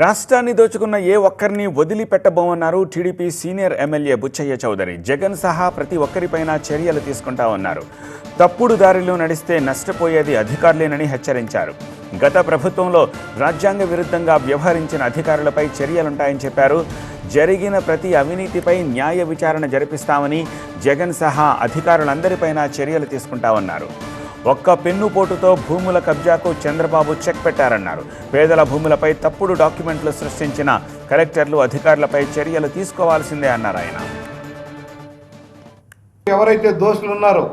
రాష్ట్రాన్ని దోచుకున్న ఏ ఒక్కరిని వదిలిపెట్టబోమన్నారు TDP senior MLA Buchaiah Chowdary. Jagan సహా ప్రతి ఒక్కరిపైన చర్యలు తీసుకుంటా ఉన్నారు. తప్పుడు దారిలో నడిస్తే నష్టపోయేది అధికారులేనని హెచ్చరించారు. గత ప్రభుత్వంలో రాజ్యాంగ విరుద్ధంగా వ్యవహరించిన అధికారులపై చర్యలుంటాయని చెప్పారు. జరిగిన ప్రతి అవినీతిపై న్యాయ విచారణ జరిపిస్తామని జగన్ సహా అధికారులందరిపైన చర్యలు తీసుకుంటామన్నారు ఒక్క పెన్నుపోటుతో భూముల కబ్జాకు చంద్రబాబు చెక్ పెట్టారన్నారు. పేదల భూములపై తప్పుడు డాక్యుమెంట్లు సృష్టించిన కలెక్టర్లు అధికారులపై చర్యలు తీసుకోవాల్సిందే అన్నారు ఆయన. ఎవరైతే దోషులు ఉన్నారో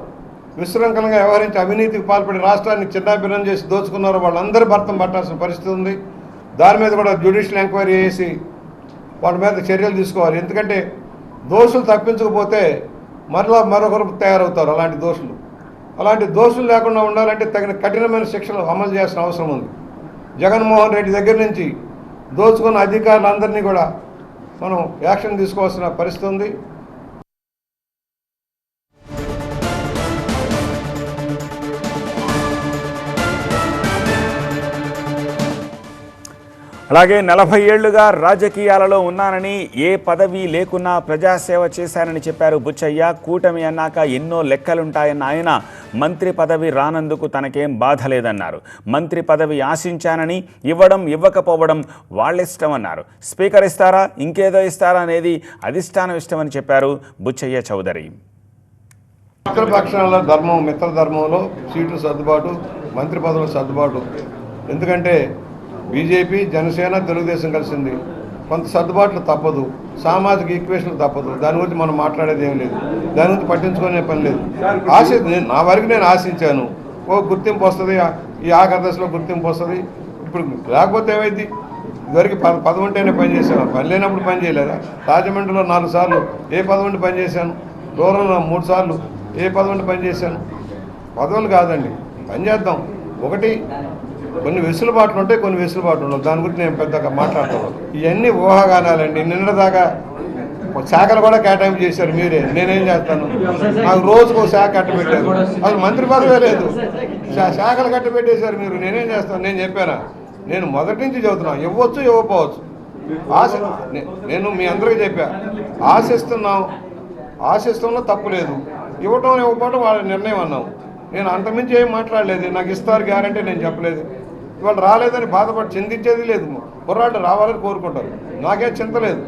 విశృంఖలంగా వ్యవహరించి అవినీతికి పాల్పడి రాష్ట్రాన్ని చిన్నాభిన్నం చేసి దోచుకున్నారో వాళ్ళందరి భర్తం పట్టాల్సిన పరిస్థితి ఉంది. దాని మీద కూడా జ్యుడిషియల్ ఎంక్వైరీ చేసి వాళ్ళ మీద చర్యలు తీసుకోవాలి. ఎందుకంటే దోషులు తప్పించకపోతే మరలా మరొకరు తయారవుతారు అలాంటి దోషులు అలాంటి దోషులు లేకుండా ఉండాలంటే తగిన కఠినమైన శిక్షలు అమలు చేయాల్సిన అవసరం ఉంది. జగన్మోహన్ రెడ్డి దగ్గర నుంచి దోచుకున్న అధికారులందరినీ కూడా మనం యాక్షన్ తీసుకోవాల్సిన పరిస్థితి ఉంది. అలాగే నలభై ఏళ్ళుగా రాజకీయాలలో ఉన్నానని ఏ పదవి లేకున్నా ప్రజాసేవ చేశానని చెప్పారు బుచ్చయ్య. కూటమి అన్నాక ఎన్నో లెక్కలుంటాయన్న ఆయన మంత్రి పదవి రానందుకు తనకేం బాధ లేదన్నారు. మంత్రి పదవి ఆశించానని ఇవ్వడం ఇవ్వకపోవడం వాళ్ళిష్టమన్నారు. స్పీకర్ ఇస్తారా ఇంకేదో ఇస్తారా అనేది అధిష్టానం ఇష్టమని చెప్పారు బుచ్చయ్య చౌదరి. పక్షాల ధర్మం మిత్ర ధర్మంలో సీట్లు సర్దుబాటు మంత్రి పదవుల సర్దుబాటు. ఎందుకంటే బీజేపీ జనసేన తెలుగుదేశం కలిసింది. కొంత సర్దుబాట్లు తప్పదు. సామాజిక ఈక్వేషన్లు తప్పదు. దాని గురించి మనం మాట్లాడేది ఏం లేదు. దాని గురించి పట్టించుకునే పని లేదు. ఆశ నేను నా వరకు నేను ఆశించాను. ఓ గుర్తింపు వస్తుంది. ఈ ఆఖరి దశలో గుర్తింపు వస్తుంది. ఇప్పుడు లేకపోతే ఏమైంది? ఇదివరకు పద పదవి ఉంటేనే పని పని లేనప్పుడు పని చేయలేదా? రాజమండ్రిలో నాలుగు సార్లు ఏ పదవి ఉంటే పని చేశాను? మూడు సార్లు ఏ పదవి ఉంటే పని పదవులు కాదండి. పని చేద్దాం. ఒకటి కొన్ని వెసులుబాట్లు ఉంటాయి కొన్ని వెసులుబాట్లు ఉండవు. దాని గురించి నేను పెద్దగా మాట్లాడతాను. ఇవన్నీ ఊహాగానాలండి. నిన్నదాకా శాఖలు కూడా కేటాయింపు చేశారు మీరే. నేనేం చేస్తాను? నాకు రోజుకు ఒక శాఖ కట్టబెట్టారు అసలు మంత్రి పదవే లేదు. శా- శాఖలు కట్టబెట్టేశారు మీరు. నేనేం చేస్తాను? నేను చెప్పానా? నేను మొదటి నుంచి చదువుతున్నాను ఇవ్వచ్చు ఇవ్వకపోవచ్చు. ఆశ నే- నేను మీ అందరికీ చెప్పా. ఆశిస్తున్నాం. ఆశిస్తున్నా తప్పు లేదు. ఇవ్వటం ఇవ్వకపోవడం వాళ్ళ నిర్ణయం అన్నాం. నేను అంతమించి ఏం మాట్లాడలేదు. నాకు ఇస్తారు గ్యారంటీ నేను చెప్పలేదు. ఇవాళ రాలేదని బాధపడి చింతించేది లేదు. కుర్రాళ్ళు రావాలని కోరుకుంటారు. నాకేం చింత లేదు.